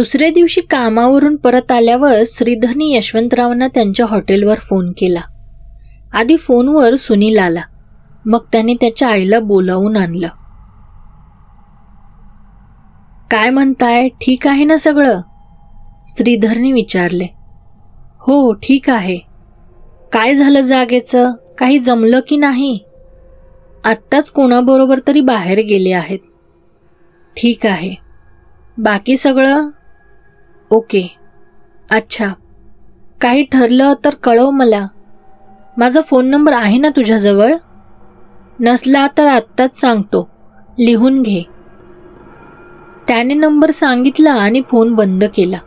दुसऱ्या दिवशी कामावरून परत आल्यावर श्रीधरनी यशवंतरावांना त्यांच्या हॉटेलवर फोन केला. आधी फोनवर सुनील आला मग त्याने त्याच्या आईला बोलावून आणलं. काय म्हणताय? ठीक आहे ना सगळं? श्रीधरने विचारले. हो ठीक आहे. काय झालं जागेचं? काही जमलं की नाही? आत्ताच कोणाबरोबर तरी बाहेर गेले आहेत. ठीक आहे. बाकी सगळं? ओके. अच्छा. काही ठरलं तर कळव मला. माझा फोन नंबर आहे ना तुझ्याजवळ? नसला तर आत्ताच सांगतो. लिहून घे. त्याने नंबर सांगितला आणि फोन बंद केला.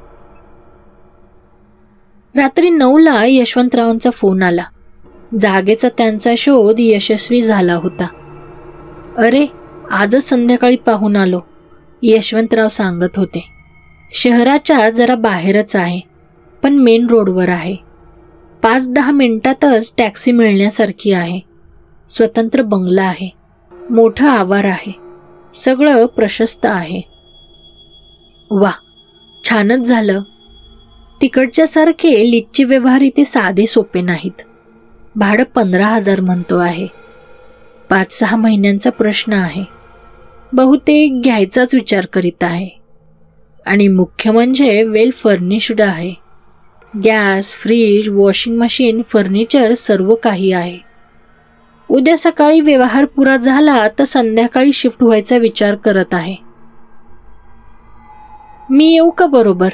रात्री नऊला यशवंतरावांचा फोन आला. जागेचा त्यांचा शोध यशस्वी झाला होता. अरे आजच संध्याकाळी पाहून आलो यशवंतराव सांगत होते. शहराच्या जरा बाहेरच आहे पण मेन रोडवर आहे. पाच दहा मिनिटातच टॅक्सी मिळण्यासारखी आहे. स्वतंत्र बंगला आहे. मोठं आवार आहे. सगळं प्रशस्त आहे. वा छानच झालं. तिकडच्यासारखे लिच्ची व्यवहार इथे साधे सोपे नाहीत. भाडं पंधरा हजार म्हणतो आहे. पाच सहा महिन्यांचा प्रश्न आहे. बहुतेक घ्यायचाच विचार करीत आहे. आणि मुख्य म्हणजे वेल फर्निश्ड आहे. Gas fridge washing machine furniture सर्व काही आहे. उद्या सकाळी व्यवहार पुरा झाला तर संध्याकाळी शिफ्ट व्हायचा विचार करत आहे. मी येऊ का बरोबर?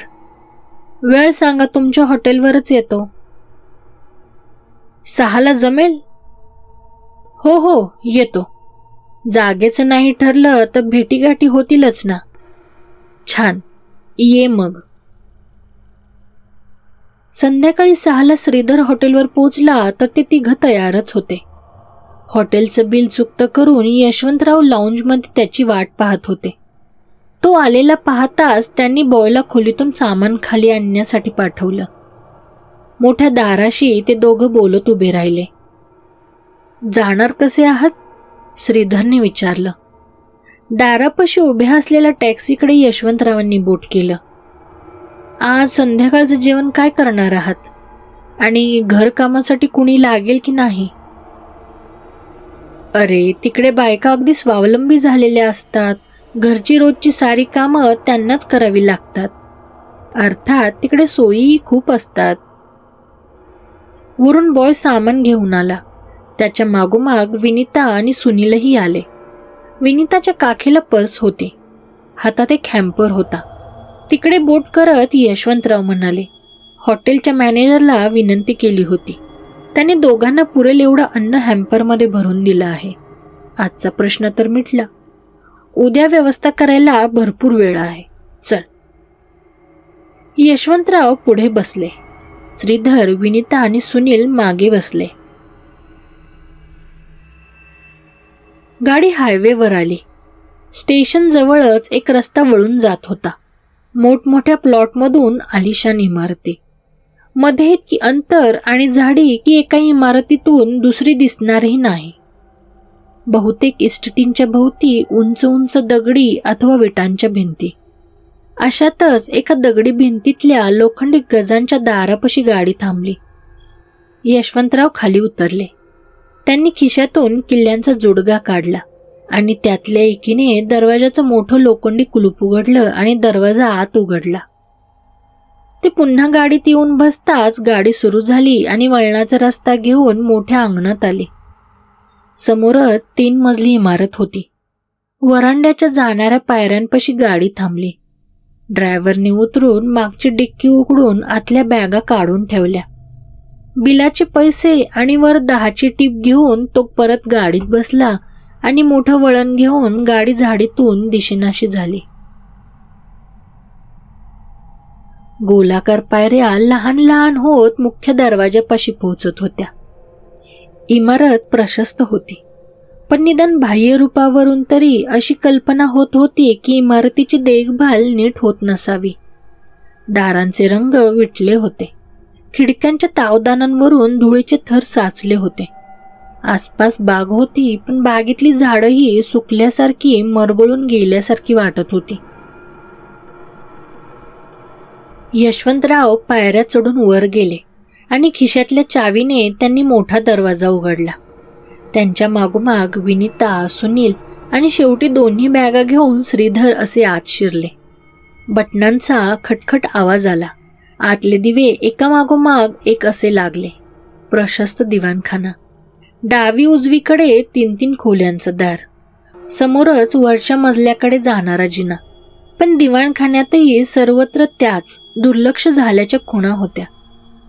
वेळ सांगा तुमच्या हॉटेलवरच येतो. सहाला जमेल? हो हो येतो. जागेचं नाही ठरलं तर भेटीगाठी होतीलच ना. छान. ये मग. संध्याकाळी सहाला श्रीधर हॉटेलवर पोचला तर ते तिघं तयारच होते. हॉटेलचं बिल चुकतं करून यशवंतराव लाऊंजमध्ये त्याची वाट पाहत होते. तो आलेला पाहताच त्यांनी बॉयला खोलीतून सामान खाली आणण्यासाठी पाठवलं. मोठ्या दाराशी ते दोघं बोलत उभे राहिले. जाणार कसे आहात? श्रीधरने विचारलं. दारापाशी उभ्या असलेल्या टॅक्सीकडे यशवंतरावांनी बोट केलं. आज संध्याकाळचं जेवण काय करणार आहात? आणि घरकामासाठी कुणी लागेल की नाही? अरे तिकडे बायका अगदी स्वावलंबी झालेल्या असतात. घरची रोजची सारी कामं त्यांनाच करावी लागतात. अर्थात तिकडे सोयीही खूप असतात. वरून बॉय सामान घेऊन आला. त्याच्या मागोमाग विनिता आणि सुनीलही आले. विनिताच्या काखेला पर्स होती. हातात एक हॅम्पर होता. तिकडे बोट करत यशवंतराव म्हणाले हॉटेलच्या मॅनेजरला विनंती केली होती. त्याने दोघांना पुरेल एवढं अन्न हॅम्परमध्ये भरून दिलं आहे. आजचा प्रश्न तर मिटला. उद्या व्यवस्था करायला भरपूर वेळ आहे. चल. यशवंतराव पुढे बसले. श्रीधर विनिता आणि सुनील मागे बसले. गाडी हायवेवर आली. स्टेशनजवळच एक रस्ता वळून जात होता. मोठमोठ्या प्लॉटमधून आलिशान इमारती. मध्ये इतकी अंतर आणि झाडी की एका इमारतीतून दुसरी दिसणारही नाही. बहुतेक इस्टिटींच्या भोवती उंच उंच दगडी अथवा विटांच्या भिंती. अशातच एका दगडी भिंतीतल्या लोखंडी गजांच्या दारापाशी गाडी थांबली. यशवंतराव खाली उतरले. त्यांनी खिशातून किल्ल्यांचा जोडगा काढला आणि त्यातल्या एकीने दरवाजाचं मोठं लोखंडी कुलूप उघडलं आणि दरवाजा आत उघडला. ते पुन्हा गाडीत येऊन बसताच गाडी सुरू झाली आणि वळणाचा रस्ता घेऊन मोठ्या अंगणात आले. समोरच तीन मजली इमारत होती. वरांड्याच्या जाणाऱ्या पायऱ्यांपाशी गाडी थांबली. ड्रायव्हरने उतरून मागची डिक्की उघडून आतल्या बॅगा काढून ठेवल्या. बिलाचे पैसे आणि वर दहाची टीप घेऊन तो परत गाडीत बसला आणि मोठं वळण घेऊन गाडी झाडीतून दिशेनाशी झाली. गोलाकार पायऱ्या लहान लहान होत मुख्य दरवाजापाशी पोहोचत होत्या. इमारत प्रशस्त होती. पण निदान बाह्य रूपावरून तरी अशी कल्पना होत होती की इमारतीची देखभाल नीट होत नसावी. दारांचे रंग विटले होते. खिडक्यांच्या तावदानांवरून धुळीचे थर साचले होते. आसपास बाग होती पण बागेतली झाडंही सुकल्यासारखी मरगळून गेल्यासारखी वाटत होती. यशवंतराव पायऱ्या चढून वर गेले आणि खिशातल्या चावीने त्यांनी मोठा दरवाजा उघडला. त्यांच्या मागोमाग विनिता सुनील आणि शेवटी दोन्ही बॅगा घेऊन श्रीधर असे आत शिरले. बटनांचा खटखट आवाज आला. आतले दिवे एका मागोमाग एक असे लागले. प्रशस्त दिवाणखाना. डावी उजवीकडे तीन तीन खोल्यांचं दार. समोरच वरच्या मजल्याकडे जाणारा जिना. पण दिवाणखान्यातही सर्वत्र त्याच दुर्लक्ष झाल्याच्या खुणा होत्या.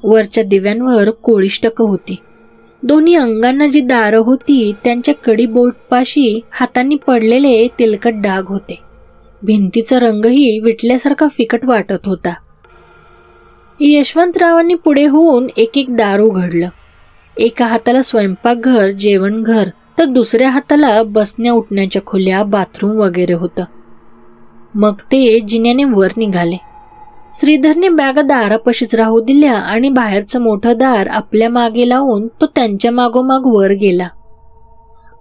वरच्या दिव्यांवर कोळीष्टकं होती. दोन्ही अंगांना जी दारं होती त्यांच्या कडी बोटपाशी हातांनी पडलेले तेलकट डाग होते. भिंतीचा रंगही विटल्यासारखा फिकट वाटत होता. यशवंतरावांनी पुढे होऊन एक एक दार उघडलं एका हाताला स्वयंपाकघर जेवणघर तर दुसऱ्या हाताला बसण्या उठण्याच्या खोल्या बाथरूम वगैरे होतं. मग ते जिन्याने वर निघाले. श्रीधरने बॅगा दारापाशीच राहू दिल्या आणि बाहेरचं मोठं दार आपल्या मागे लावून तो त्यांच्या मागोमाग वर गेला.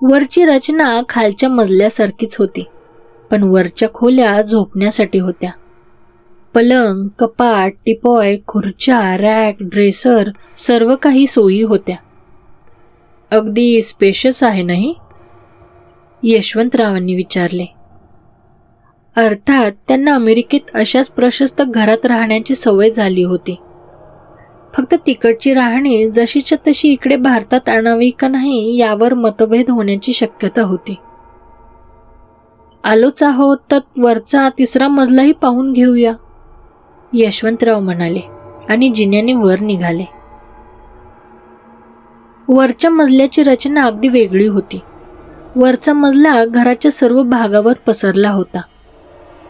वरची रचना खालच्या मजल्यासारखीच होती पण वरच्या खोल्या झोपण्यासाठी होत्या. पलंग कपाट टिपॉय खुर्च्या रॅक ड्रेसर सर्व काही सोयी होत्या. अगदी स्पेशस आहे नाही? यशवंतरावांनी विचारले. अर्थात त्यांना अमेरिकेत अशाच प्रशस्त घरात राहण्याची सवय झाली होती. फक्त तिकडची राहणी जशीच्या तशी इकडे भारतात आणावी का नाही यावर मतभेद होण्याची शक्यता होती. आलोच आहोत तर वरचा तिसरा मजलाही पाहून घेऊया. यशवंतराव म्हणाले आणि जिन्याने वर निघाले. वरच्या मजल्याची रचना अगदी वेगळी होती. वरचा मजला घराच्या सर्व भागावर पसरला होता.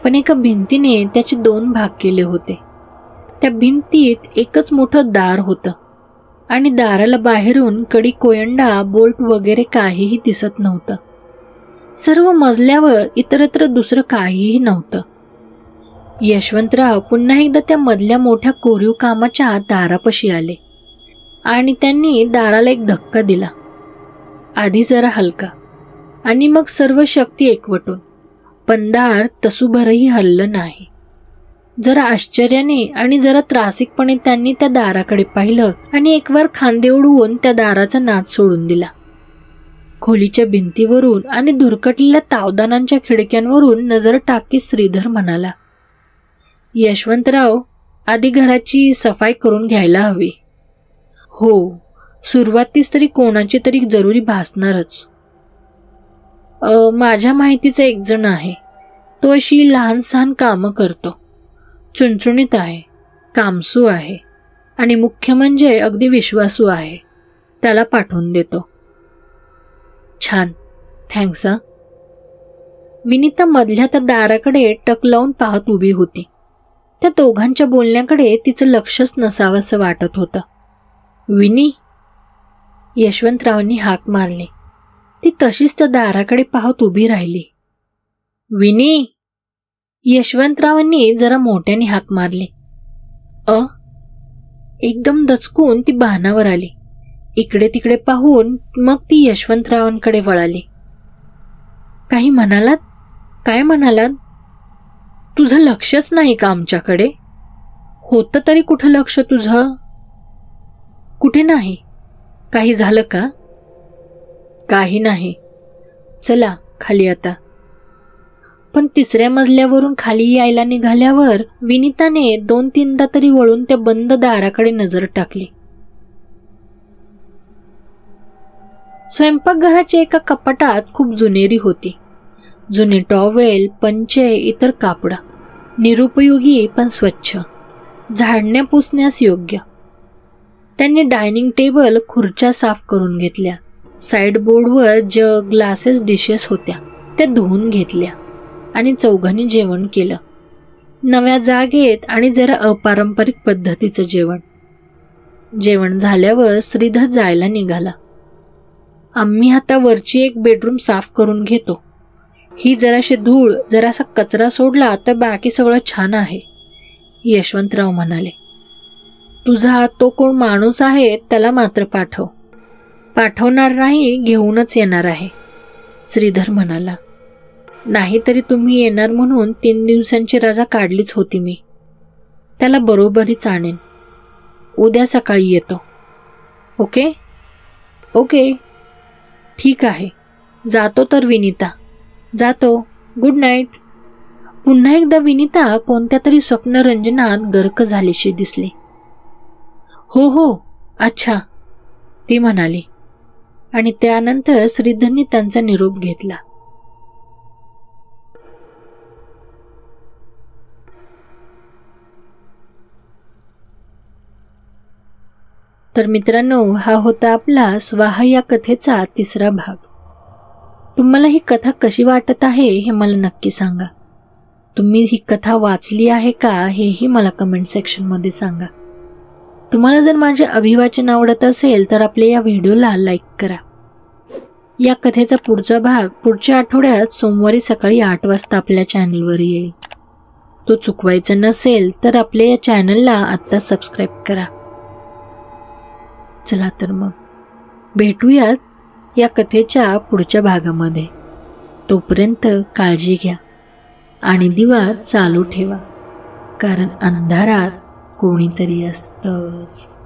पण एका भिंतीने त्याचे दोन भाग केले होते. त्या भिंतीत एकच मोठं दार होतं आणि दाराला बाहेरून कडी कोयंडा बोल्ट वगैरे काहीही दिसत नव्हतं. सर्व मजल्यावर इतरत्र दुसरं काहीही नव्हतं. यशवंतराव पुन्हा एकदा त्या मधल्या मोठ्या कोरीव कामाच्या दारापाशी आले आणि त्यांनी दाराला एक धक्का दिला. आधी जरा हलका आणि मग सर्व शक्ती एकवटून पण दार तसूभरही हल्लं नाही. जरा आश्चर्याने आणि जरा त्रासिकपणे त्यांनी त्या दाराकडे पाहिलं आणि एकवार खांदे उडवून त्या दाराचा नाद सोडून दिला. खोलीच्या भिंतीवरून आणि धुरकटलेल्या तावदानांच्या खिडक्यांवरून नजर टाकी श्रीधर म्हणाला यशवंतराव आधी घराची सफाई करून घ्यायला हवी. हो सुरुवातीस तरी कोणाची तरी जरुरी भासणारच. माझ्या माहितीचा एक जण आहे. तो अशी लहान सहान कामं करतो. चुणचुणीत आहे कामसू आहे आणि मुख्य म्हणजे अगदी विश्वासू आहे. त्याला पाठवून देतो. छान. थँक्स हा. विनिता मधल्या त्या दाराकडे टक लावून पाहत उभी होती. त्या दोघांच्या बोलण्याकडे तिचं लक्षच नसावंसं वाटत होतं. विनी यशवंतरावांनी हाक मारली. ती तशीच त्या दाराकडे पाहत उभी राहिली. विनी यशवंतरावांनी जरा मोठ्याने हाक मारली. अ? एकदम दचकून ती बाणावर आली. इकडे तिकडे पाहून मग ती यशवंतरावांकडे वळाली. काही म्हणालात? काय म्हणालात? तुझं लक्षच नाही का आमच्याकडे? होतं तरी कुठं लक्ष तुझं? कुठे नाही? काही झालं का? काही नाही. चला खाली आता. पण तिसऱ्या मजल्यावरून खाली यायला निघाल्यावर विनिताने दोन तीनदा तरी वळून त्या बंद दाराकडे नजर टाकली. स्वयंपाकघराच्या एका कपाटात खूप जुनेरी होती. जुने टॉवेल पंचे इतर कापड. निरुपयोगी पण स्वच्छ. झाडण्या पुसण्यास योग्य. त्यांनी डायनिंग टेबल खुर्च्या साफ करून घेतल्या. साईडबोर्डवर जग ग्लासेस डिशेस होत्या. त्या धुवून घेतल्या आणि चौघांनी जेवण केलं. नव्या जागेत आणि जरा अपारंपरिक पद्धतीचं जेवण. जेवण झाल्यावर श्रीधर जायला निघाला. आम्ही आता वरची एक बेडरूम साफ करून घेतो. ही जराशी धूळ जरासा कचरा सोडला तर बाकी सगळं छान आहे. यशवंतराव म्हणाले तुझा तो कोण माणूस आहे त्याला मात्र पाठव. पाठवणार नाही घेऊनच येणार आहे. श्रीधर म्हणाला नाहीतरी तुम्ही येणार म्हणून तीन दिवसांची रजा काढलीच होती मी. त्याला बरोबरीच आणेन उद्या सकाळी येतो. ओके? ओके. ठीक आहे. जातो तर विनिता. जातो. गुड नाईट पुन्हा एकदा विनिता कोणत्या तरी स्वप्नरंजनात गर्क झालीशी दिसली. हो हो अच्छा ती म्हणाली. आणि त्यानंतर श्रीधरनी त्यांचा निरोप घेतला. तर मित्रांनो हा होता आपला स्वाहा या कथेचा तिसरा भाग. तुम्हाला ही कथा कशी वाटत आहे हे मला नक्की सांगा. तुम्ही ही कथा वाचली आहे का हेही मला कमेंट सेक्शनमध्ये सांगा. तुम्हाला जर माझे अभिवाचन आवडत असेल तर आपल्या या व्हिडिओला लाईक करा. या कथेचा पुढचा भाग पुढच्या आठवड्यात सोमवारी सकाळी आठ वाजता आपल्या चॅनलवर येईल. तो चुकवायचा नसेल तर आपल्या या चॅनलला आत्ता सबस्क्राईब करा. चला तर मग. भेटूयात या कथेच्या पुढच्या भागामध्ये. तोपर्यंत काळजी घ्या आणि दिवा चालू ठेवा कारण अंधारात कोणीतरी असतंच.